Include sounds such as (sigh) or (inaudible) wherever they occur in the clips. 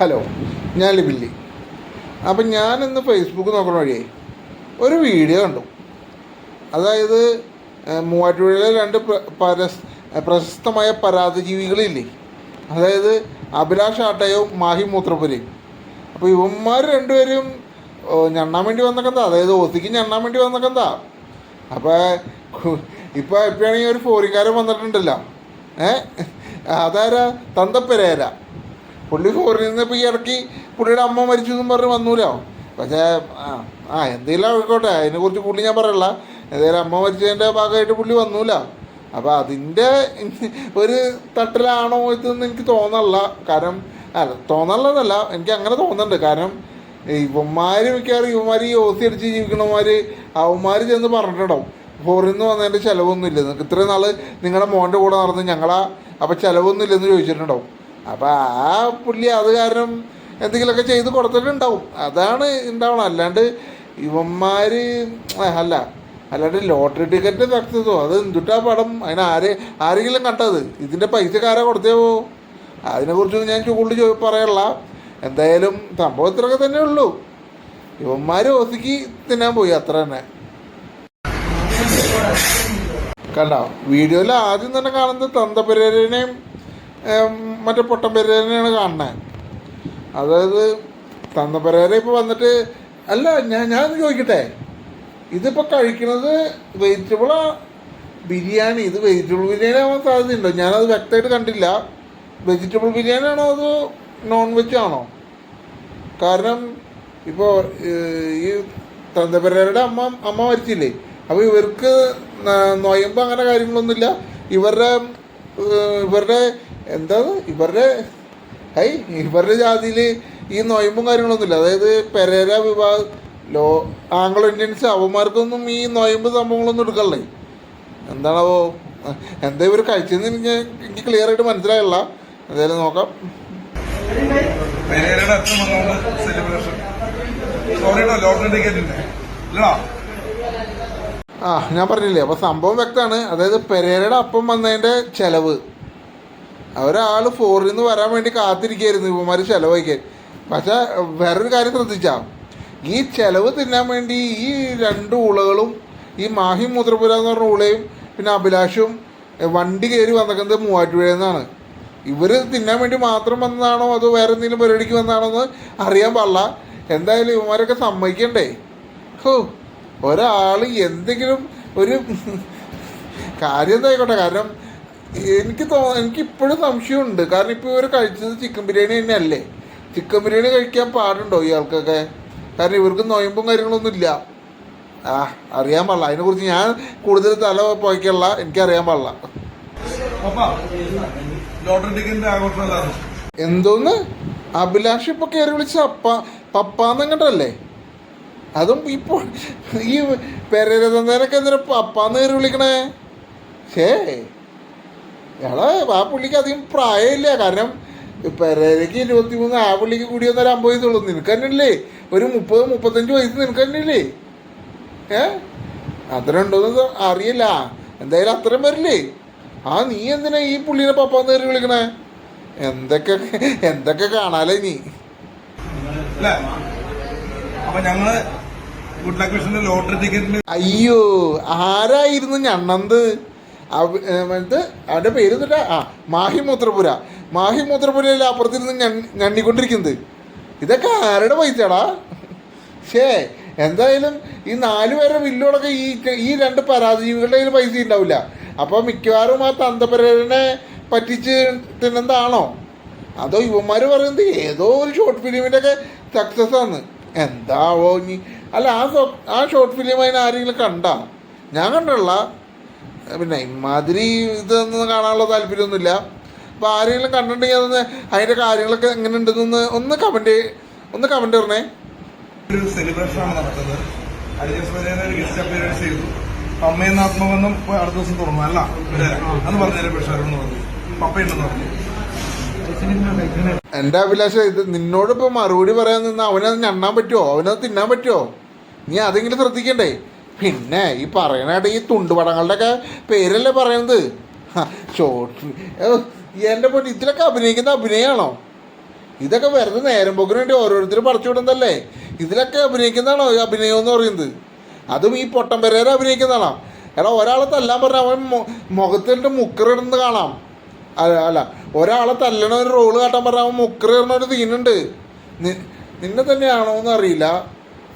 Hello ഞാൻ ലിബില്ലി അപ്പം ഞാനിന്ന് ഫേസ്ബുക്ക് നോക്കണ വഴിയേ ഒരു വീഡിയോ കണ്ടു. അതായത് മൂവാറ്റുപുഴയിലെ രണ്ട് പരസ് പ്രശസ്തമായ പരാതിജീവികളില്ലേ? അതായത് അഭിലാഷ് ആട്ടയോ മാഹി മൂത്രപ്പുരയും. അപ്പോൾ ഇവന്മാർ രണ്ടുപേരും ഞണ്ണാൻ വേണ്ടി വന്നക്കെന്താ? അതായത് ഒത്തിക്ക് ഞണ്ണാൻ വേണ്ടി വന്നക്കെന്താ? അപ്പോൾ ഇപ്പോൾ എപ്പോഴാണെങ്കിൽ ഒരു ഫോറിക്കാരൻ വന്നിട്ടുണ്ടല്ലോ. ഏ അതാരാ? തന്തപ്പെരേര. പുള്ളി ഫോറിൽ നിന്ന് ഇപ്പോൾ ഈ ഇടയ്ക്ക് പുള്ളിയുടെ അമ്മ മരിച്ചു എന്നും പറഞ്ഞ് വന്നൂലോ? പക്ഷേ ആ എന്തെങ്കിലും ആയിക്കോട്ടെ. അതിനെക്കുറിച്ച് പുള്ളി ഞാൻ പറയല്ല. എന്തായാലും അമ്മ മരിച്ചതിന്റെ ഭാഗമായിട്ട് പുള്ളി വന്നൂല. അപ്പോൾ അതിന്റെ ഒരു തട്ടിലാണോ ഇതെന്ന് എനിക്ക് തോന്നല്ല. കാരണം അല്ല തോന്നല്ലതല്ല. എനിക്ക് അങ്ങനെ തോന്നുന്നുണ്ട്. കാരണം ഇവന്മാർ മിക്കവാറും ഇവന്മാർ ഈ ഓസി അടിച്ച് ജീവിക്കണമാർ അവന്മാർ ചെന്ന് പറഞ്ഞിട്ടുണ്ടാവും. ഫോറിൽ നിന്ന് വന്നതിന്റെ ചിലവൊന്നും ഇല്ല നിങ്ങൾക്ക് ഇത്രയും നാൾ നിങ്ങളുടെ മോന്റെ കൂടെ നടന്ന് ഞങ്ങളാ അപ്പോൾ ചിലവൊന്നും ഇല്ലെന്ന് ചോദിച്ചിട്ടുണ്ടാവും. അപ്പോൾ ആ പുള്ളി അത് കാരണം എന്തെങ്കിലുമൊക്കെ ചെയ്ത് കൊടുത്തിട്ടുണ്ടാവും. അതാണ് ഉണ്ടാവണം അല്ലാണ്ട് ഇവന്മാർ അല്ല. അല്ലാണ്ട് ലോട്ടറി ടിക്കറ്റ് നടത്തിയതോ? അത് എന്തുട്ടാ പടം? അതിന് ആരെ ആരെങ്കിലും കണ്ടത്? ഇതിന്റെ പൈസക്കാരാ കൊടുത്തേവോ അതിനെക്കുറിച്ചൊന്നും ഞാൻ ചൂണ്ടി പറയല്ല. എന്തായാലും സംഭവം ഇത്രയൊക്കെ തന്നെ ഉള്ളൂ. ഇവന്മാർ ഓസിക്കി തിന്നാൻ പോയി അത്ര തന്നെ. കണ്ടോ? വീഡിയോയിൽ ആദ്യം തന്നെ കാണുന്നത് തന്തപെരേരനെയും മറ്റേ പൊട്ടംപെരേരനെയാണ് കാണുന്നത് അതായത് തന്തപെരേര ഇപ്പോൾ വന്നിട്ട് അല്ല ഞാൻ ഞാൻ ചോദിക്കട്ടെ? ഇതിപ്പോൾ കഴിക്കുന്നത് വെജിറ്റബിളാ ബിരിയാണി? ഇത് വെജിറ്റബിൾ ബിരിയാണി ആവാൻ സാധ്യതയുണ്ടോ? ഞാനത് വ്യക്തമായിട്ട് കണ്ടില്ല. വെജിറ്റബിൾ ബിരിയാണി ആണോ അതോ നോൺ വെജ് ആണോ? കാരണം ഇപ്പോൾ ഈ തന്തപെരയുടെ അമ്മ അമ്മ മരിച്ചില്ലേ? അപ്പോൾ ഇവർക്ക് നോയമ്പ് അങ്ങനെ കാര്യങ്ങളൊന്നുമില്ല. ഇവരുടെ ഇവരുടെ എന്താ ഇവരുടെ ഹൈ ഇവരുടെ ജാതിയിൽ ഈ നൊയമ്പും കാര്യങ്ങളൊന്നുമില്ല. അതായത് പെരേര വിഭാഗം ലോ ആംഗ്ലോ ഇന്ത്യൻസ് അവന്മാർക്കൊന്നും ഈ നൊയമ്പ് സംഭവങ്ങളൊന്നും എടുക്കല്ലേ എന്താണാവോ? എന്താ ഇവർ കഴിച്ചതെന്ന് എനിക്ക് എനിക്ക് ക്ലിയർ ആയിട്ട് മനസ്സിലായില്ല. എന്തായാലും നോക്കാം. ആ ഞാൻ പറഞ്ഞില്ലേ അപ്പോൾ സംഭവം വ്യക്തമാണ്. അതായത് പെരേരയുടെ അപ്പം വന്നതിന്റെ ചിലവ്. ഒരാൾ ഫോറിൽ നിന്ന് വരാൻ വേണ്ടി കാത്തിരിക്കുകയായിരുന്നു ഇവന്മാർ ചിലവഴിക്കാൻ. പക്ഷേ വേറൊരു കാര്യം ശ്രദ്ധിച്ചാൽ ഈ ചിലവ് തിന്നാൻ വേണ്ടി ഈ രണ്ട് ഉളകളും ഈ മാഹി മൂത്രപുര എന്ന് പറഞ്ഞ ഉളയും പിന്നെ അഭിലാഷും വണ്ടി കയറി വന്നിരിക്കുന്നത് മൂവാറ്റുപുഴയിൽ നിന്നാണ്. ഇവർ തിന്നാൻ വേണ്ടി മാത്രം വന്നതാണോ അതോ വേറെ എന്തെങ്കിലും പരിപാടിക്ക് വന്നതാണോ എന്ന് അറിയാൻ പാടില്ല. എന്തായാലും ഇവന്മാരൊക്കെ സമ്മതിക്കണ്ടേ? ഹോ ഒരാൾ എന്തെങ്കിലും ഒരു (laughs) കാര്യം എന്തായിക്കോട്ടെ കാരണം എനിക്ക് തോ എനിക്ക് ഇപ്പോഴും സംശയമുണ്ട്. കാരണം ഇപ്പോൾ ഇവർ കഴിച്ചത് ചിക്കൻ ബിരിയാണി തന്നെയല്ലേ? ചിക്കൻ ബിരിയാണി കഴിക്കാൻ പാടുണ്ടോ ഇയാൾക്കൊക്കെ? കാരണം ഇവർക്ക് നൊയമ്പും കാര്യങ്ങളൊന്നും ഇല്ല. ആ അറിയാൻ പാടില്ല. അതിനെക്കുറിച്ച് ഞാൻ കൂടുതൽ തല പോയിക്കല്ല എനിക്കറിയാൻ പാടില്ല. എന്തോന്ന്? അഭിലാഷ് ഇപ്പൊ കയറി വിളിച്ച അപ്പ പപ്പാന്നങ്ങട്ടല്ലേ അതും ഇപ്പൊ ഈ പെരരതന്തേനൊക്കെ എന്തിനാ പപ്പാന്ന് കയറി വിളിക്കണേ? ഷേ എടാ ആ പുള്ളിക്ക് അധികം പ്രായമില്ല. കാരണം പെരേരയ്ക്ക് ഇരുപത്തി മൂന്ന് ആ പുള്ളിക്ക് കൂടി വന്നൊരു അമ്പത് വയസ്സുള്ളൂ. നിനക്ക് തന്നെ അല്ലേ ഒരു മുപ്പത് മുപ്പത്തഞ്ച് വയസ്സ് നിനക്ക് തന്നെ അല്ലേ ഏ? അത്ര ഉണ്ടോന്ന് അറിയില്ല. എന്തായാലും അത്രയും വരില്ലേ? ആ നീ എന്തിനാ ഈ പുള്ളിനെ പപ്പാന്ന് കയറി വിളിക്കണേ? എന്തൊക്കെ എന്തൊക്കെ കാണാലേ നീ? അപ്പൊ ഞങ്ങൾ ഗുഡ് ലക്ക് വിഷന്റെ ലോട്ടറി ടിക്കറ്റിന് അയ്യോ ആരായിരുന്നു ഞണ്ണന്ത്? ഇത് അവന്റെ പേര് എന്നിട്ട് ആ മാഹി മൂത്രപുര മാഹി മൂത്രപുരയിൽ അപ്പുറത്തിരുന്ന് ഞണ്ണിക്കൊണ്ടിരിക്കുന്നത്. ഇതൊക്കെ ആരുടെ പൈസടാ ഷേ എന്തായാലും ഈ നാല് പേരുടെ ബില്ലുകളൊക്കെ ഈ ഈ രണ്ട് പരാതിജീവികളുടെ കയ്യിൽ പൈസ ഉണ്ടാവില്ല. അപ്പോൾ മിക്കവാറും ആ തന്തപരനെ പറ്റിച്ച് തിന്നെന്താണോ? അതോ ഇവന്മാർ പറയുന്നത് ഏതോ ഒരു ഷോർട്ട് ഫിലിമിന്റെ ഒക്കെ സക്സസ് ആണ്. എന്താവോ ഇനി? അല്ല ആ ആ ഷോർട്ട് ഫിലിം അതിന് ആരെങ്കിലും കണ്ടാ? ഞാൻ കണ്ടുള്ള പിന്നെ ഇമാതിരി ഇതൊന്നും കാണാനുള്ള താല്പര്യമൊന്നുമില്ല. അപ്പോൾ ആരെങ്കിലും കണ്ടിട്ടുണ്ടെങ്കിൽ അതൊന്ന് അതിന്റെ കാര്യങ്ങളൊക്കെ എങ്ങനെ ഉണ്ടെന്നൊന്ന് ഒന്ന് കമന്റ് ഒന്ന് കമന്റ് പറഞ്ഞേ. ഒരു സെലിബ്രേഷൻ ആണ് നടത്തുന്നത് ദിവസം വരെ ഒരു ഗസ്റ്റ് അപ്പിയറൻസ് ചെയ്തു. അമ്മയെന്ന് ആത്മബന്ധം അടുത്ത ദിവസം തുറന്നു. അല്ല അന്ന് പറഞ്ഞു പ്രഷാരോന്ന് പറഞ്ഞു. പപ്പയുണ്ടെന്ന് പറഞ്ഞു. എന്റെ അഭിലാഷം ഇത് നിന്നോട് ഇപ്പൊ മറുപടി പറയാൻ നിന്ന് അവനത് ഞണ്ണാൻ പറ്റുമോ അവനത് തിന്നാൻ പറ്റുമോ നീ അതെങ്കിലും ശ്രദ്ധിക്കണ്ടേ? പിന്നെ ഈ പറയണായിട്ട് ഈ തുണ്ടുപടങ്ങളുടെയൊക്കെ പേരല്ലേ പറയുന്നത് ഷോർട്ട് എന്റെ പൊട്ടി ഇതിലൊക്കെ അഭിനയിക്കുന്ന അഭിനയമാണോ ഇതൊക്കെ വെറുതെ നേരം പോക്കിന് വേണ്ടി ഓരോരുത്തരും പറിച്ചു വിടുന്നതല്ലേ? ഇതിലൊക്കെ അഭിനയിക്കുന്നതാണോ ഈ അഭിനയം എന്ന് പറയുന്നത്? അതും ഈ പൊട്ടം പെരേര അഭിനയിക്കുന്നതാണോ? എടാ ഒരാളെ തല്ലാൻ പറഞ്ഞാൽ അവൻ മുഖത്തിന്റെ മുക്കറിടുന്നത് കാണാം. അല്ല അല്ല ഒരാളെ തല്ലണ ഒരു റോൾ കാട്ടാൻ പറഞ്ഞാൽ അവൻ മുക്കറിടുന്ന ഒരു സീനുണ്ട് നിന്നെ തന്നെയാണോ എന്ന് അറിയില്ല.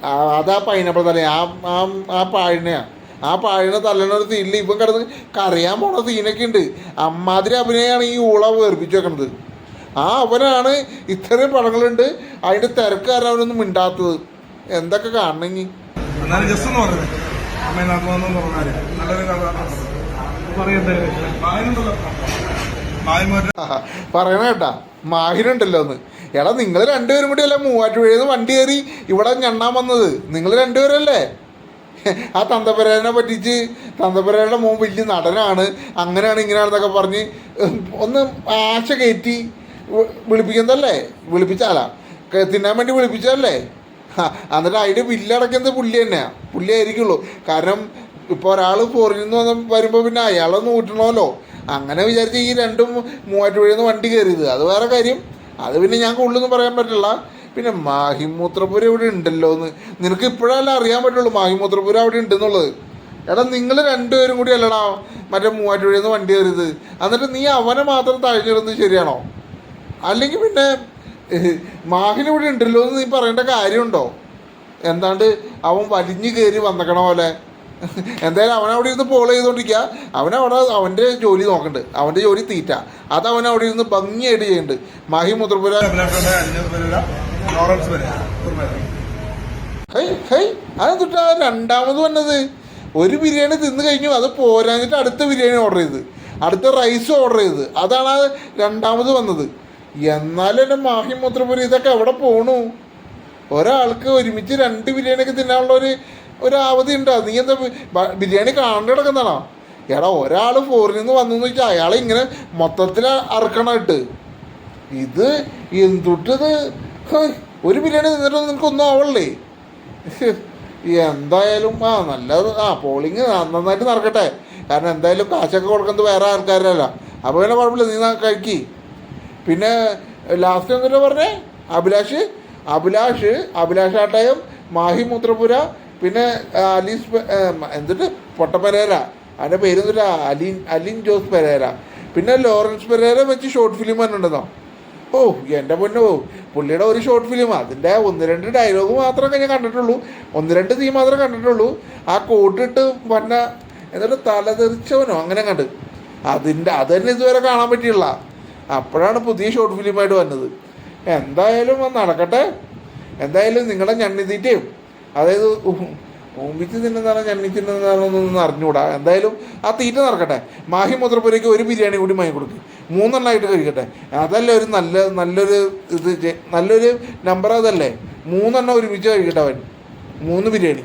അതാ പൈനാപ്പിൾ തല. ആ ആ ആ പാഴിനെയാ ആ പാഴിനെ തല്ലണൊരു ഒരു ഇപ്പം കിടന്ന് കറിയാൻ പോണ സീനൊക്കെ ഉണ്ട് അമ്മാതിരി അഭിനയമാണ് ഈ ഊള വേർപ്പിച്ചു വെക്കണത്. ആ അവനാണ് ഇത്രയും പടങ്ങളുണ്ട്. അതിന്റെ തിരക്ക് കാരണം അവനൊന്നും മിണ്ടാത്തത്. എന്തൊക്കെ കാണണെങ്കിൽ എന്നാലും ജസ്റ്റ് എന്ന് പറഞ്ഞാൽ നല്ലൊരു പറയണ കേട്ടാ. മാഹിനുണ്ടല്ലോ ഒന്ന് എടാ നിങ്ങൾ രണ്ടുപേരും കൂടി അല്ല മൂവാറ്റുപുഴയിൽ നിന്ന് വണ്ടി കയറി ഇവിടെ ഞണ്ണാൻ വന്നത്? നിങ്ങൾ രണ്ടുപേരല്ലേ? ആ തന്തപുരേനെ പറ്റിച്ച് തന്തപുരയുടെ മോൻ വലിയ നടനാണ്. അങ്ങനെയാണ് ഇങ്ങനെയാണെന്നൊക്കെ പറഞ്ഞ് ഒന്ന് ആശ കയറ്റി വിളിപ്പിക്കുന്നതല്ലേ? വിളിപ്പിച്ചാലാ? തിന്നാൻ വേണ്ടി വിളിപ്പിച്ചതല്ലേ? എന്നിട്ട് അതിന്റെ ബില്ലടക്കുന്നത് പുള്ളി തന്നെയാണ് പുള്ളി ആയിരിക്കുള്ളൂ. കാരണം ഇപ്പോൾ ഒരാൾ വന്ന് വരുമ്പോൾ പിന്നെ അയാളെ ഊറ്റണമല്ലോ അങ്ങനെ വിചാരിച്ച് ഈ രണ്ടും മൂവാറ്റുപുഴയിൽ നിന്ന് വണ്ടി കയറിയത്. അത് വേറെ കാര്യം. അത് പിന്നെ ഞാൻ കൂടുതലൊന്നും പറയാൻ പറ്റില്ല. പിന്നെ മാഹിമൂത്രപുര ഇവിടെ ഉണ്ടല്ലോ എന്ന്. നിനക്ക് ഇപ്പോഴല്ല അറിയാൻ പറ്റുള്ളൂ മാഹിമൂത്രപുര അവിടെ ഉണ്ടെന്നുള്ളത്. എടാ നിങ്ങൾ രണ്ടുപേരും കൂടി അല്ലടാ മറ്റേ മൂവാറ്റുപുഴയിൽ നിന്ന് വണ്ടി കയറിയത്. എന്നിട്ട് നീ അവനെ മാത്രം തഴഞ്ഞിടുന്നത് ശരിയാണോ? അല്ലെങ്കിൽ പിന്നെ മാഹിന് ഇവിടെ ഉണ്ടല്ലോ എന്ന് നീ പറയേണ്ട കാര്യമുണ്ടോ? എന്താണ്ട് അവൻ വലിഞ്ഞു കയറി വന്നേക്കണ പോലെ. എന്തായാലും അവൻ അവിടെ ഇരുന്ന് പോൾ ചെയ്തുകൊണ്ടിരിക്കുക അവനവിടെ അവന്റെ ജോലി നോക്കണ്ട്. അവന്റെ ജോലി തീറ്റ. അത് അവൻ അവിടെ ഇരുന്ന് ഭംഗിയായിട്ട് ചെയ്യുന്നുണ്ട് മാഹി മുദ്രപുര ഹൈ ഹൈ അതെന്തിട്ടാ? രണ്ടാമത് വന്നത്. ഒരു ബിരിയാണി തിന്നു കഴിഞ്ഞു. അത് പോരാഞ്ഞിട്ട് അടുത്ത ബിരിയാണി ഓർഡർ ചെയ്ത്. അടുത്ത റൈസ് ഓർഡർ ചെയ്ത്. അതാണ് രണ്ടാമത് വന്നത്. എന്നാലും എന്റെ മാഹി ഇതൊക്കെ എവിടെ പോണു? ഒരാൾക്ക് ഒരുമിച്ച് രണ്ട് ബിരിയാണിയൊക്കെ തിന്നാനുള്ള ഒരു ഒരു അവധി ഉണ്ടോ നീ എന്താ ബിരിയാണി കാണേണ്ട കിടക്കുന്നതാണോ? എടാ ഒരാൾ ഫോറിൽ നിന്ന് വന്നു വെച്ചാൽ അയാളെ ഇങ്ങനെ മൊത്തത്തിൽ അറക്കണമായിട്ട് ഇത് എന്തുട്ടത്? ഒരു ബിരിയാണി നിനക്ക് നിനക്കൊന്നും ആവണല്ലേ? എന്തായാലും ആ നല്ലത് ആ പോളിങ് നന്നായിട്ട് നടക്കട്ടെ. കാരണം എന്തായാലും കാശൊക്കെ കൊടുക്കുന്നത് വേറെ ആൾക്കാരല്ല. അപ്പോൾ പിന്നെ കുഴപ്പമില്ല നീ കഴിക്ക്. പിന്നെ ലാസ്റ്റ് എന്തിനാ പറഞ്ഞേ അഭിലാഷ് അഭിലാഷ് അഭിലാഷ് ആട്ടയം മാഹി മൂത്രപുര പിന്നെ അലീസ് എന്നിട്ട് പൊട്ട പെരേര. അതിന്റെ പേര് എന്നിട്ട് അലിൻ അലിൻ ജോസ് പെരേര. പിന്നെ ലോറൻസ് പെരേര വെച്ച് ഷോർട്ട് ഫിലിം വന്നിട്ടുണ്ടെന്നോ ഓ എന്റെ പൊന്നു. പുള്ളിയുടെ ഒരു ഷോർട്ട് ഫിലിം അതിന്റെ ഒന്ന് രണ്ട് ഡയലോഗ് മാത്രമേ ഞാൻ കണ്ടിട്ടുള്ളൂ. ഒന്ന് രണ്ട് തീ മാത്രമേ കണ്ടിട്ടുള്ളൂ. ആ കോട്ടിട്ട് വന്ന എന്നിട്ട് തലതെറിച്ചവനോ അങ്ങനെ കണ്ട്. അതിന്റെ അത് തന്നെ ഇതുവരെ കാണാൻ പറ്റിയില്ല അപ്പോഴാണ് പുതിയ ഷോർട്ട് ഫിലിമായിട്ട് വന്നത്. എന്തായാലും അത് നടക്കട്ടെ. എന്തായാലും നിങ്ങളെ ഞണ്ണിത്തീറ്റയും അതായത് തിന്നുന്നതാണോ ഞണ്ണി തിന്നുന്നതാണോ എന്നൊന്നും അറിഞ്ഞുകൂടാ. എന്തായാലും ആ തീറ്റ നടക്കട്ടെ. മാഹി മുദ്രപ്പുരയ്ക്ക് ഒരു ബിരിയാണി കൂടി വാങ്ങി കൊടുക്കും. മൂന്നെണ്ണമായിട്ട് കഴിക്കട്ടെ. അതല്ലേ ഒരു നല്ല നല്ലൊരു ഇത് നല്ലൊരു നമ്പർ അതല്ലേ? മൂന്നെണ്ണം ഒരുമിച്ച് കഴിക്കട്ടെ അവൻ. മൂന്ന് ബിരിയാണി.